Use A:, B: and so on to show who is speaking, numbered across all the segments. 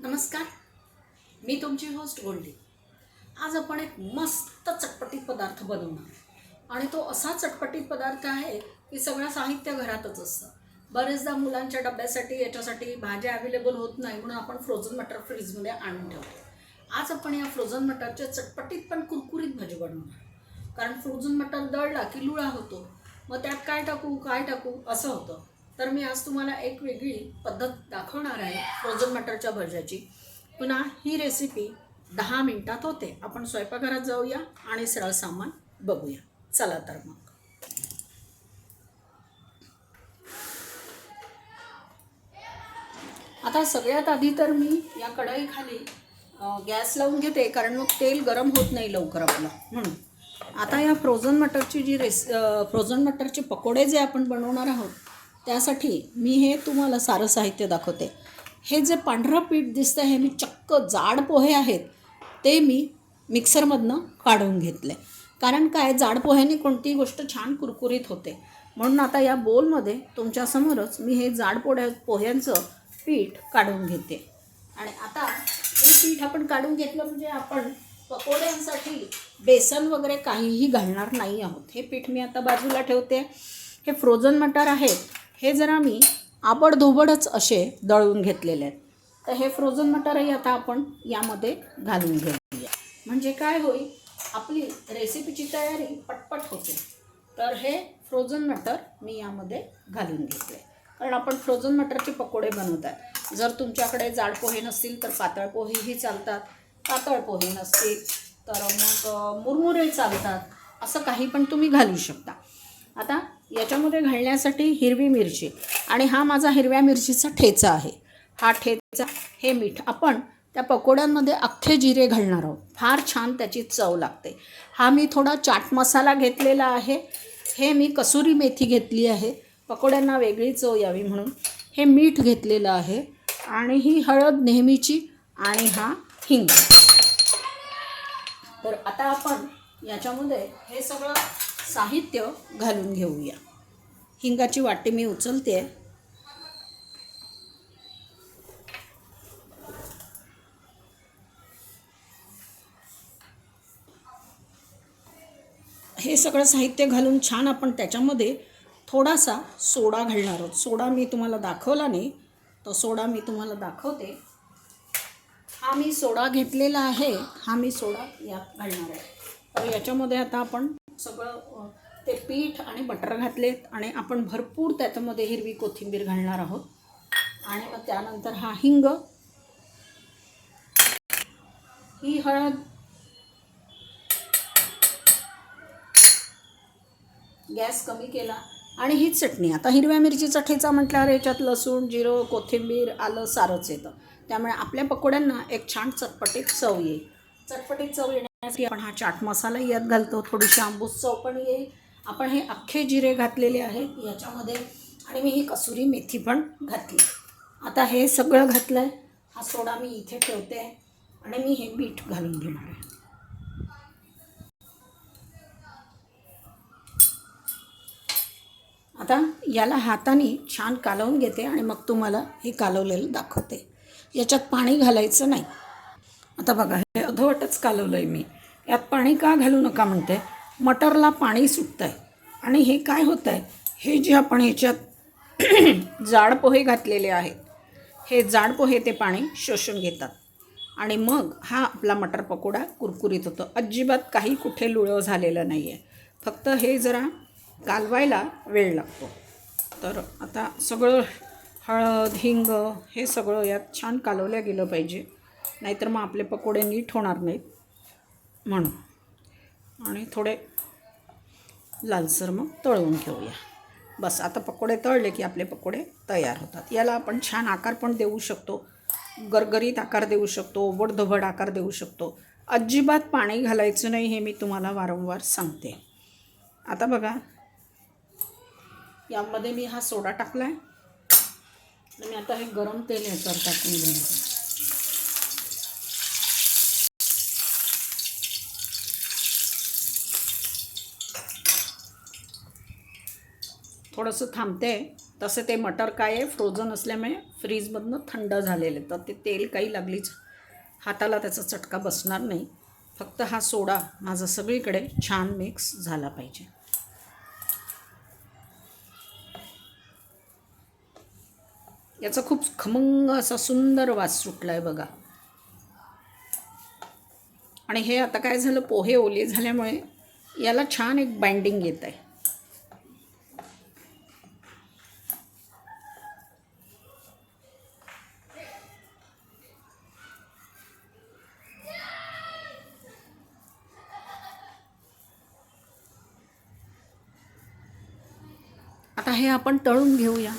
A: नमस्कार. मी तुमची होस्ट गोल्डी. आज आपण एक मस्त चटपटीत पदार्थ बनवणार. आणि तो असा चटपटीत पदार्थ आहे की सगळं साहित्य घरातच असतं. बरेचदा मुलांच्या डब्यासाठी याच्यासाठी भाज्या अवेलेबल होत नाही म्हणून आपण फ्रोझन मटर फ्रीजमध्ये आणून ठेवतो. आज आपण या फ्रोझन मटरच्या चटपटीत पण कुरकुरीत भाजी बनवणार. कारण फ्रोझन मटर दळला की लुळा होतो. मग त्यात काय टाकू काय टाकू असं होतं. तर मी आज तुम्हाला एक वेगळी पद्धत दाखवणार आहे फ्रोझन मटरच्या भज्याची. पुन्हा ही रेसिपी दहा मिनिटात होते. आपण स्वयंपाकघरात जाऊया आणि सरळ सामान बघूया. चला तर मग. आता सगळ्यात आधी तर मी या कढईखाली गॅस लावून घेते कारण मग तेल गरम होत नाही लवकर आपलं. म्हणून आता या फ्रोझन मटरची जी रेस फ्रोझन मटरचे पकोडे जे आपण बनवणार आहोत त्यासाठी मी हे तुम्हाला सारं साहित्य दाखवते. हे जे पांढरं पीठ दिसतं हे मी चक्क जाड पोहे आहेत ते मी मिक्सरमधनं काढून घेतले. कारण काय जाड पोह्याने कोणतीही गोष्ट छान कुरकुरीत होते. म्हणून आता या बोलमध्ये तुमच्यासमोरच मी हे जाड पोढ्या पोह्यांचं पीठ काढून घेते. आणि आता हे पीठ आपण काढून घेतलं म्हणजे आपण पकोड्यांसाठी बेसन वगैरे काहीही घालणार नाही आहोत. हे पीठ मी आता बाजूला ठेवते. हे फ्रोझन मटार आहेत. हे जरा मी आबडधोबडच असे दळून घेतलेले आहेत. तर हे फ्रोझन मटारही आता आपण यामध्ये घालून घेऊया. म्हणजे काय होईल? आपली रेसिपीची तयारी पटपट होते. तर हे फ्रोझन मटर मी यामध्ये घालून घेतले. कारण आपण फ्रोझन मटरचे पकोडे बनवत आहे जर तुमच्याकडे जाड पोहे नसतील तर पातळ पोहेही चालतात. पातळ पोहे नसतील तर मग मुरमुरे चालतात. असं काही पण तुम्ही घालू शकता. आता याच्यामध्ये घालण्यासाठी हिरवी मिरची. आणि हा माझा हिरव्या मिरचीचा ठेचा आहे. हा ठेचा हे मीठ आपण त्या पकोड्यांमध्ये अख्खे जिरे घालणार आहोत. फार छान त्याची चव लागते. हा मी थोडा चाट मसाला घेतलेला आहे. हे मी कसुरी मेथी घेतली आहे. पकोड्यांना वेगळी चव यावी म्हणून हे मीठ घेतलेलं आहे. आणि ही हळद नेहमीची आणि हा हिंग. तर आता आपण याच्यामध्ये हे सगळं साहित्य घालून घेऊया. हिंगाची वाटी मी उचलते हे सगळं साहित्य घालून छान आपण त्याच्यामध्ये थोडासा सोडा घालणार आहोत. सोडा मी तुम्हाला दाखवला नाही. तो सोडा मी तुम्हाला दाखवते. हा मी सोडा घेतलेला आहे. हा मी सोडा यात घालणार आहे. तर याच्यामध्ये आता आपण सगळं ते पीठ आणि बटर घातलेत आणि आपण भरपूर त्याच्यामध्ये हिरवी कोथिंबीर घालणार आहोत. आणि मग त्यानंतर हा हिंग. ही हळद. गॅस कमी केला आणि हीच चटणी. आता हिरव्या मिरचीचा ठेचा म्हटल्यावर याच्यात लसूण जिरं कोथिंबीर आलं सारंच येतं. त्यामुळे आपल्या पकोड्यांना एक छान चटपटीत चव येईल. चटपटीत चव येण्यासाठी आपण हा चाट मसाला यात घालतो. थोडीशी आंबूस चव पण येईल. आपण हे अख्खे जिरे घातलेले आहेत याच्यामध्ये आणि मी ही कसुरी मेथी पण घातली. आता हे सगळं घातलं आहे हा सोडा मी इथे ठेवते आणि मी हे मीठ घालून घेणार आहे. आता याला हाताने छान कालवून घेते आणि मग तुम्हाला हे कालवलेलं दाखवते. याच्यात पाणी घालायचं नाही. आता बघा हे अधोवटच कालवलं आहे मी. यात पाणी का घालू नका म्हणते. मटरला पाणी सुटतं आहे आणि हे काय होतं आहे हे जे आपण ह्याच्यात जाड पोहे घातलेले आहेत हे जाड पोहे ते पाणी शोषून घेतात. आणि मग हा आपला मटर पकोडा कुरकुरीत होतो. अजिबात काही कुठे लुळं झालेलं नाही आहे फक्त हे जरा कालवायला वेळ लागतो. तर आता सगळं हळद हिंग हे सगळं यात छान कालवल्या गेलं पाहिजे. नाहीतर मग आपले पकोडे नीट होणार नाहीत म्हणून. आणि थोडे लालसर मग तळवून घेऊया. बस आता पकोडे तळले की आपले पकोडे तयार होतात. याला आपण छान आकार पण देऊ शकतो. गरगरीत आकार देऊ शकतो ओबडधोबड आकार देऊ शकतो. अजिबात पाणी घालायचं नाही हे मी तुम्हाला वारंवार सांगते. आता बघा यामध्ये मी हा सोडा टाकला आहे आणि आता हे गरम तेल याच्यावर टाकून घेणार थोडंसं थांबते. तसे ते मटर काय आहे फ्रोझन असल्यामुळे फ्रीजमधनं थंड झालेले तर ते तेल काही लागलीच हाताला त्याचा चटका बसणार नाही. फक्त हा सोडा माझा सगळीकडे छान मिक्स झाला पाहिजे. याचा खूप खमंग असा सुंदर वास सुटला आहे बघा. आणि हे आता काय झालं पोहे ओले झाल्यामुळे याला छान एक बाइंडिंग येत आहे आता हे आपण तळून घेऊया.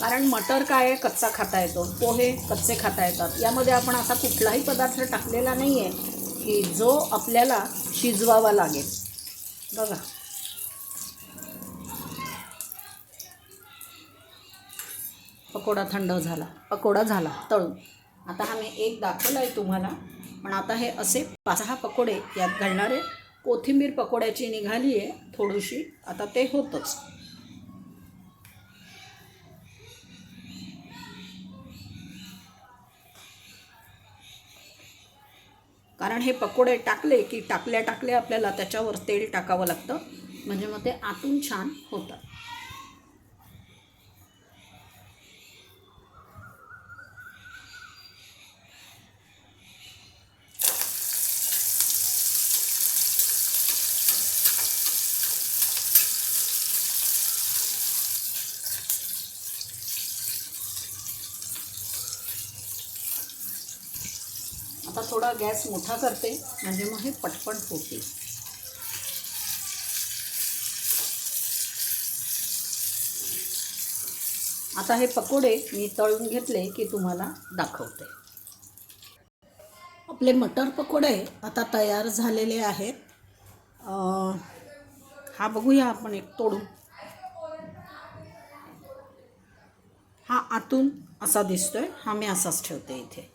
A: कारण मटर काय आहे कच्चा खाता येतो. पोहे कच्चे खाता येतात. यामध्ये आपण असा कुठलाही पदार्थ टाकलेला नाही आहे की जो आपल्याला शिजवावा लागेल. बघा. पकोडा थंड झाला पकोडा झाला तळून. आता हा मी एक दाखवला आहे तुम्हाला पण आता हे असे पाच सहा पकोडे यात घालणारे कोथिंबीर पकोड्याची निघाली आहे थोडीशी आता ते होतंच. कारण हे पकोडे टाकले की टाकल्या टाकल्या आपल्याला त्याच्यावर तेल टाकावं लागतं म्हणजे मग ते आतून छान होतात आता थोडा गॅस मोठा करते म्हणजे मग हे पटपट होते. आता हे पकोडे मी तळून घेतले की तुम्हाला दाखवते. आपले मटर पकोडे आता तयार झालेले आहेत. हा बघूया आपण एक तोडून. हा आतून असा दिसतोय हा मी असाच ठेवते इथे.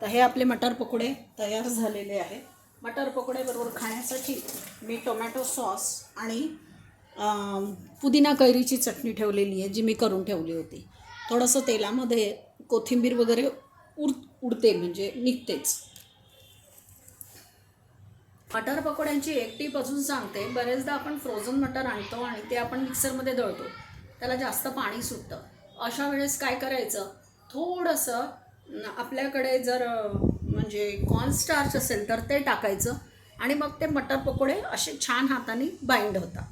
A: तर हे आपले मटर पकोडे तयार झालेले आहेत. मटर पकोडे बरोबर खाण्यासाठी मी टोमॅटो सॉस आणि पुदिना कैरीची चटणी ठेवलेली आहे जी मी करून ठेवली होती. थोडंसं तेलामध्ये कोथिंबीर वगैरे उर उडते म्हणजे निघतेच. मटर पकोड्यांची एक टीप अजून सांगते. बरेचदा आपण फ्रोझन मटर आणतो आणि ते आपण मिक्सरमध्ये दळतो. त्याला जास्त पाणी सुटतं. अशा वेळेस काय करायचं? थोडंसं आपल्याकडे जर म्हणजे कॉर्नस्टार्च असेल तर ते टाकायचं आणि मग ते मटर पकोडे असे छान हाताने बाइंड होतात.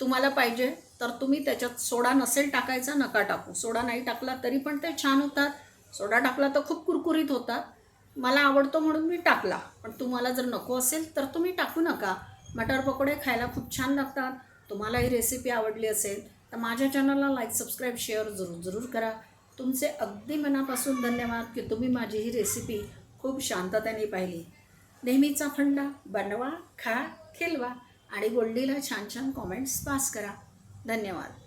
A: तुम्हाला पाहिजे तर तुम्ही त्याच्यात सोडा नसेल टाकायचा नका टाकू. सोडा नाही टाकला तरी पण ते छान होतात. सोडा टाकला तर खूप कुरकुरीत होतात. मला आवडतो म्हणून मी टाकला. पण तुम्हाला जर नको असेल तर तुम्ही टाकू नका. मटर पकोडे खायला खूप छान लागतात. तुम्हाला ही रेसिपी आवडली असेल तर माझ्या चॅनलला लाईक सबस्क्राईब शेअर जरूर जरूर करा. तुमचे अगदी मनापासून धन्यवाद की तुम्ही माझी ही रेसिपी खूप शांततेने पाहिली. नेहमीचा फंडा बनवा खा खिलवा आणि गोल्डीला छान छान कॉमेंट्स पास करा. धन्यवाद.